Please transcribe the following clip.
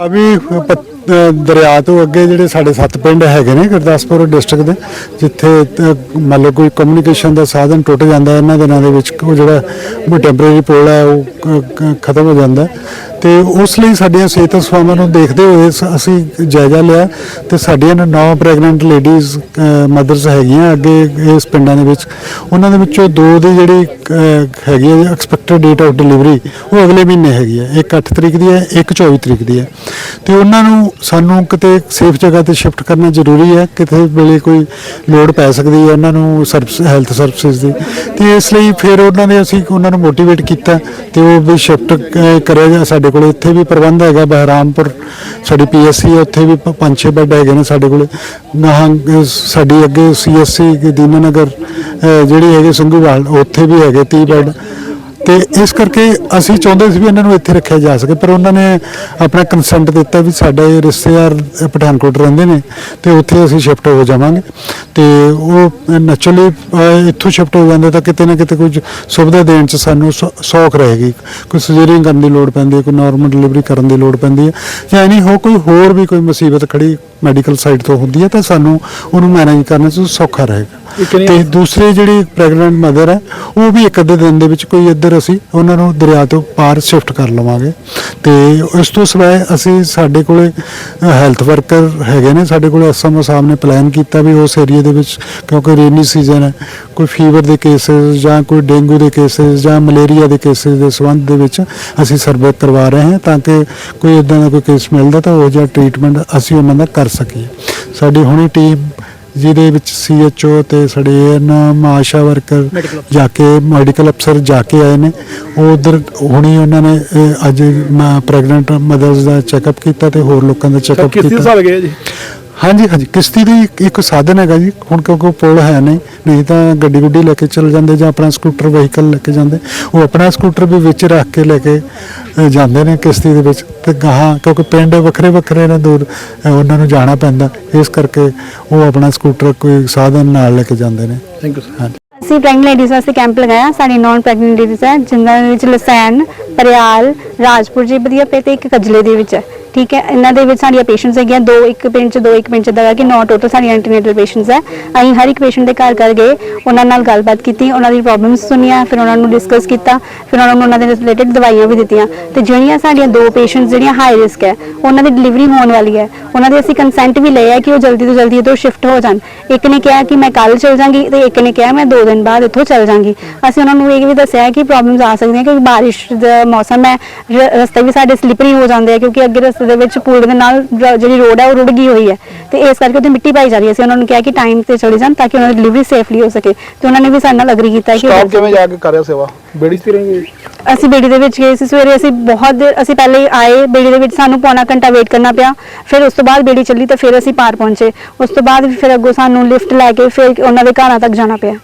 ਅਭੀ ਪ- ਦਰਿਆ ਤੋਂ ਅੱਗੇ ਜਿਹੜੇ ਸਾਡੇ ਸੱਤ ਪਿੰਡ ਹੈਗੇ ਨੇ ਗੁਰਦਾਸਪੁਰ ਡਿਸਟ੍ਰਿਕਟ ਦੇ, ਜਿੱਥੇ ਮੰਨ ਲਓ ਕੋਈ ਕਮਿਊਨੀਕੇਸ਼ਨ ਦਾ ਸਾਧਨ ਟੁੱਟ ਜਾਂਦਾ ਇਹਨਾਂ ਦਿਨਾਂ ਦੇ ਵਿੱਚ, ਉਹ ਜਿਹੜਾ ਟੈਂਪਰੇਰੀ ਪੋਲ ਹੈ, ਉਹ ਖਤਮ ਹੋ ਜਾਂਦਾ ਤੇ ਉਸ ਲਈ ਸਾਡੀਆਂ ਸਿਹਤ ਸੇਵਾਵਾਂ ਨੂੰ ਦੇਖਦੇ ਹੋਏ ਸ- ਅਸੀਂ ਜਾਇਜ਼ਾ ਲਿਆ ਤੇ ਸਾਡੀਆਂ ਨੌ ਪ੍ਰੈਗਨੈਂਟ ਲੇਡੀਜ਼ ਮਦਰਸ ਹੈਗੀਆਂ ਅੱਗੇ ਇਸ ਪਿੰਡਾਂ ਦੇ ਵਿੱਚ। ਉਹਨਾਂ ਦੇ ਵਿੱਚੋਂ ਦੋ ਦੀ ਜਿਹੜੀ ਅ, ਹੈਗੀ ਹੈ ਐਕਸਪੈਕਟਡ ਡੇਟ ਆਫ ਡਿਲੀਵਰੀ ਉਹ ਅਗਲੇ ਮਹੀਨੇ ਹੈਗੀ ਹੈ ਇੱਕ 8 ਤਰੀਕ ਦੀ ਹੈ ਇੱਕ 24 ਤਰੀਕ ਦੀ ਹੈ। ਤੇ ਉਹਨਾਂ ਨੂੰ ਸਾਨੂੰ ਕਿਤੇ ਸੇਫ ਜਗ੍ਹਾ ਤੇ ਸ਼ਿਫਟ ਕਰਨਾ ਜ਼ਰੂਰੀ ਹੈ ਕਿਤੇ ਵੇਲੇ ਕੋਈ ਲੋੜ ਪੈ ਸਕਦੀ ਹੈ ਉਹਨਾਂ ਨੂੰ ਸਰਵਿਸ ਹੈਲਥ ਸਰਵਿਸਿਜ਼ ਦੀ। ਤੇ ਇਸ ਲਈ ਫਿਰ ਉਹਨਾਂ ਨੇ ਅਸੀਂ ਉਹਨਾਂ ਨੂੰ ਮੋਟੀਵੇਟ ਕੀਤਾ ਤੇ ਉਹ ਵੀ ਸ਼ਿਫਟ ਕਰਿਆ ਜਾ ਸਾਡੇ ਸਾਡੇ ਕੋਲ ਇੱਥੇ ਵੀ ਪ੍ਰਬੰਧ ਹੈਗਾ ਬਹਿਰਾਮਪੁਰ ਸਾਡੀ ਪੀਐਸਸੀ ਹੈ ਉੱਥੇ ਵੀ ਪ- ਪੰਜ ਛੇ ਬੈੱਡ ਹੈਗੇ ਨੇ ਸਾਡੇ ਕੋਲ। ਗਾਹਾਂ ਸਾਡੀ ਅੱਗੇ ਸੀਐਸਸੀ ਦੀਨਾਨਗਰ ਅਹ, ਜਿਹੜੀ ਹੈਗੇ ਸੰਘੂਵਾਲ ਉੱਥੇ ਵੀ ਹੈਗੇ 30 ਬੈੱਡ। ਤੇ ਇਸ ਕਰਕੇ ਅਸੀਂ ਚਾਹੁੰਦੇ ਸੀ ਵੀ ਇਹਨਾਂ ਨੂੰ ਇੱਥੇ ਰੱਖਿਆ ਜਾ ਸਕੇ, ਪਰ ਉਹਨਾਂ ਨੇ ਆਪਣਾ ਕੰਸੈਂਟ ਦਿੱਤਾ ਵੀ ਸਾਡੇ ਰਿਸ਼ਤੇਦਾਰ ਪਠਾਨਕੋਟ ਰਹਿੰਦੇ ਨੇ ਤੇ ਉੱਥੇ ਅਸੀਂ ਸ਼ਿਫਟ ਹੋ ਜਾਵਾਂਗੇ। ਤੇ ਉਹ ਨੈਚੁਰਲੀ ਇੱਥੋਂ ਸ਼ਿਫਟ ਹੋ ਜਾਂਦੇ ਤਾਂ ਕਿਤੇ ਨਾ ਕਿਤੇ ਕੁਝ ਸੁਵਿਧਾ ਦੇਣ ਚ ਸਾਨੂੰ ਸੌ- ਸੌਖ ਰਹੇਗੀ। ਕੋਈ ਸਰਜਰੀ ਕਰਨ ਦੀ ਲੋੜ ਪੈਂਦੀ ਹੈ, ਕੋਈ ਨਾਰਮਲ ਡਿਲੀਵਰੀ ਕਰਨ ਦੀ ਲੋੜ ਪੈਂਦੀ ਹੈ ਜਾਂ ਨਹੀਂ ਹੋ ਕੋਈ ਹੋਰ ਵੀ ਕੋਈ ਮੁਸੀਬਤ ਖੜੀ ਮੈਡੀਕਲ ਸਾਈਡ ਤੋਂ ਹੁੰਦੀ ਹੈ ਤਾਂ ਸਾਨੂੰ ਉਹਨੂੰ ਮੈਨੇਜ ਕਰਨ ਚ ਸੌਖਾ ਰਹੇਗਾ। ਤੇ ਦੂਸਰੇ ਜਿਹੜੀ ਪ੍ਰੈਗਨੈਂਟ ਮਦਰ ਹੈ ਉਹ ਵੀ ਇੱਕ ਅੱਧੇ ਦਿਨ ਦੇ ਵਿੱਚ ਕੋਈ ਇੱਧਰ ਅਸੀਂ ਉਹਨਾਂ ਨੂੰ ਦਰਿਆ ਤੋਂ ਪਾਰ ਸ਼ਿਫਟ ਕਰ ਲਵਾਂਗੇ। ਤੇ ਉਸ ਤੋਂ ਸਿਵਾਏ ਅਸੀਂ ਸਾਡੇ ਕੋਲੇ ਹੈਲਥ ਵਰਕਰ ਹੈਗੇ ਨੇ ਸਾਡੇ ਕੋਲੇ ਸਾਹਿਬ ਨੇ ਪਲਾਨ ਕੀਤਾ ਵੀ ਉਸ ਏਰੀਆ ਦੇ ਵਿੱਚ ਕਿਉਂਕਿ ਰੇਨੀ ਸੀਜ਼ਨ ਹੈ ਕੋਈ ਫੀਵਰ ਦੇ ਕੇਸਸ ਜਾਂ ਕੋਈ ਡੇਂਗੂ ਦੇ ਕੇਸਸ ਜਾਂ ਮਲੇਰੀਆ ਦੇ ਕੇਸਸ ਦੇ ਸੰਬੰਧ ਦੇ ਵਿੱਚ ਅਸੀਂ ਸਰਵੇ ਕਰਵਾ ਰਹੇ ਹਾਂ ਤਾਂ ਕਿ ਕੋਈ ਇਦਾਂ ਦਾ ਕੋਈ ਕੇਸ ਮਿਲਦਾ ਤਾਂ ਉਹ ਜਿਹਾ ਟ੍ਰੀਟਮੈਂਟ ਅਸੀਂ ਉਹਨਾਂ ਦਾ ਕਰ ਸਕੀਏ। ਸਾਡੀ ਹੁਣੀ ਟੀਮ ਜਿਹਦੇ ਵਿੱਚ ਸੀਐਚਓ ਤੇ ਸਾਡੇ ਐਨ ਆਸ਼ਾ ਵਰਕਰ ਜਾ ਕੇ ਮੈਡੀਕਲ ਅਫਸਰ ਜਾ ਕੇ ਆਏ ਨੇ। ਉਹ ਉਧਰ ਹੁਣੀ ਉਹਨਾਂ ਨੇ ਅੱਜ ਪ੍ਰੈਗਨੈਂਟ ਮਦਰਸ ਦਾ ਚੈੱਕਅਪ ਕੀਤਾ ਤੇ ਹੋਰ ਲੋਕਾਂ ਦਾ ਚੈੱਕਅਪ ਕੀਤਾ। ਹਿਸਾਬ ਗਏ ਜੀ? ਹਾਂਜੀ ਹਾਂਜੀ। ਕਿਸ਼ਤੀ ਦੀ ਇੱਕ- ਸਾਧਨ ਹੈਗਾ ਜੀ। ਹੁਣ ਕਿਉਂਕਿ ਪੁਲ ਹੈ ਨਹੀਂ ਨਹੀਂ ਤਾਂ ਗੱਡੀ ਗੁੱਡੀ ਲੈ ਕੇ ਚੱਲ ਜਾਂਦੇ ਜਾਂ ਆਪਣਾ ਸਕੂਟਰ ਵਹੀਕਲ ਲੈ ਕੇ ਜਾਂਦੇ। ਉਹ ਆਪਣਾ ਸਕੂਟਰ ਵੀ ਵਿੱਚ ਰੱਖ ਕੇ ਲੈ ਕੇ ਜਾਂਦੇ ਨੇ ਕਿਸ਼ਤੀ ਦੇ ਵਿੱਚ। ਤੇ ਗਾਹਾਂ ਕਿਉਂਕਿ ਪਿੰਡ ਵੱਖਰੇ ਵੱਖਰੇ ਨੇ ਦੂਰ ਉਹਨਾਂ ਨੂੰ ਜਾਣਾ ਪੈਂਦਾ। ਇਸ ਕਰਕੇ ਉਹ ਆਪਣਾ ਸਕੂਟਰ ਕੋਈ ਸਾਧਨ ਨਾਲ ਲੈ ਕੇ ਜਾਂਦੇ ਨੇ। ਥੈਂਕ ਯੂ ਸਰ ਹਾਂਜੀ। ਅਸੀਂ ਪ੍ਰੈਗਨੈਂਟ ਲੇਡੀਜ਼ ਵਾਸਤੇ ਕੈਂਪ ਲਗਾਇਆ। ਸਾਡੀ ਨੌਨ ਪ੍ਰੈਗਨੈਂਟ ਲੇਡੀਜ਼ ਹੈ ਜਿਨ੍ਹਾਂ ਦੇ ਵਿੱਚ ਲਸੈਨ ਪਰਿਆਲ, ਰਾਜਪੁਰ ਜੀ, ਵਧੀਆ ਪੇ ਤੇ ਇੱਕ ਕਜਲੇ ਦੇ ਵਿੱਚ। ਹੈ ਠੀਕ ਹੈ, ਇਹਨਾਂ ਦੇ ਵਿੱਚ ਸਾਡੀਆਂ ਪੇਸ਼ੈਂਟਸ ਹੈਗੀਆਂ, ਦੋ ਇੱਕ ਪਿੰਡ ਚ, ਦੋ ਇੱਕ ਪਿੰਡ ਚ ਦਾ ਕਿ ਨੌ ਟੋਟਲ ਸਾਡੀਆਂ ਐਂਟੀਨੇਟਲ ਪੇਸ਼ੈਂਟਸ ਹੈ। ਅਸੀਂ ਹਰ ਇੱਕ ਪੇਸ਼ੈਂਟ ਦੇ ਘਰ ਘਰ ਗਏ, ਉਹਨਾਂ ਨਾਲ ਗੱਲਬਾਤ ਕੀਤੀ, ਉਹਨਾਂ ਦੀ ਪ੍ਰੋਬਲਮਸ ਸੁਣੀਆਂ, ਫਿਰ ਉਹਨਾਂ ਨੂੰ ਡਿਸਕਸ ਕੀਤਾ, ਫਿਰ ਉਹਨਾਂ ਨੂੰ ਉਹਨਾਂ ਦੇ ਰਿਲੇਟਡ ਦਵਾਈਆਂ ਵੀ ਦਿੱਤੀਆਂ। ਤੇ ਜਿਹੜੀਆਂ ਸਾਡੀਆਂ ਦੋ ਪੇਸ਼ੈਂਟਸ ਜਿਹੜੀਆਂ ਹਾਈ ਰਿਸਕ ਹੈ, ਉਹਨਾਂ ਦੀ ਡਿਲੀਵਰੀ ਹੋਣ ਵਾਲੀ ਹੈ। ਉਹਨਾਂ ਦੇ ਅਸੀਂ ਕੰਸੈਂਟ ਵੀ ਲਏ ਹੈ ਕਿ ਉਹ ਜਲਦੀ ਤੋਂ ਜਲਦੀ ਇੱਥੋਂ ਸ਼ਿਫਟ ਹੋ ਜਾਣ। ਇੱਕ ਨੇ ਕਿਹਾ ਕਿ ਮੈਂ ਕੱਲ ਚਲ ਜਾਵਾਂਗੀ ਤੇ ਇੱਕ ਨੇ ਕਿਹਾ ਮੈਂ ਦੋ ਦਿਨ ਬਾਅਦ ਇੱਥੋਂ ਚਲ ਜਾਵਾਂਗੀ ਅਸੀਂ ਉਹਨਾਂ ਨੂੰ ਇਹ ਵੀ ਦੱਸਿਆ ਹੈ ਕਿ ਪ੍ਰੋਬਲਮਸ ਆ ਸਕਦੀਆਂ ਕਿਉਂਕਿ ਬਾਰਿਸ਼ ਦਾ ਮੌਸਮ ਹੈ ਰ- ਰਸਤੇ ਵੀ ਸਾਡੇ ਸਲਿਪਰੀ ਹੋ ਜਾਂਦੇ ਆ ਕਿਉਂਕਿ ਅੱਗੇ ਰਸਤੇ ਦੇ ਵਿੱਚ ਪੁਲ ਦੇ ਨਾਲ ਰ- ਜਿਹੜੀ ਰੋਡ ਹੈ ਉਹ ਰੁੜ ਗਈ ਹੋਈ ਹੈ। ਤੇ ਇਸ ਕਰਕੇ ਉੱਥੇ ਮਿੱਟੀ ਪਾਈ ਜਾ ਰਹੀ ਹੈ। ਅਸੀਂ ਉਹਨਾਂ ਨੂੰ ਕਿਹਾ ਕਿ ਟਾਈਮ ਤੇ ਚਲੇ ਜਾਣ ਤਾਂ ਕਿ ਉਹਨਾਂ ਦੀ ਡਿਲੀਵਰੀ ਸੇਫਲੀ ਹੋ ਸਕੇ। ਤੇ ਉਹਨਾਂ ਨੇ ਵੀ ਸਾਡੇ ਨਾਲ ਅਗਰੀ ਕੀਤਾ ਕਿ ਸਟਾਫ ਕਿਵੇਂ ਜਾ ਕੇ ਕਰ ਰਿਹਾ ਸੇਵਾ? ਬੇੜੀ ਤੇ ਰਹਿੰਗੇ? ਅਸੀਂ ਬੇੜੀ ਦੇ ਵਿੱਚ ਗਏ ਸੀ। ਸਵੇਰੇ ਅਸੀਂ ਬਹੁਤ ਦੇਰ ਅਸੀਂ ਪਹਿਲੇ ਆਏ ਬੇੜੀ ਦੇ ਵਿੱਚ ਸਾਨੂੰ ਪੌਣਾ ਘੰਟਾ ਵੇਟ ਕਰਨਾ ਪਿਆ। ਫਿਰ ਉਸ ਤੋਂ ਬਾਅਦ ਬੇੜੀ ਚੱਲੀ ਤਾਂ ਫਿਰ ਅਸੀਂ ਪਾਰ ਪਹੁੰਚੇ। ਉਸ ਤੋਂ ਬਾਅਦ ਫਿਰ ਅੱਗੋਂ ਸਾਨੂੰ ਲਿਫਟ ਲੈ ਕੇ ਫਿਰ ਉਹਨਾਂ ਦੇ ਘਰਾਂ ਤੱਕ ਜਾਣਾ ਪਿਆ।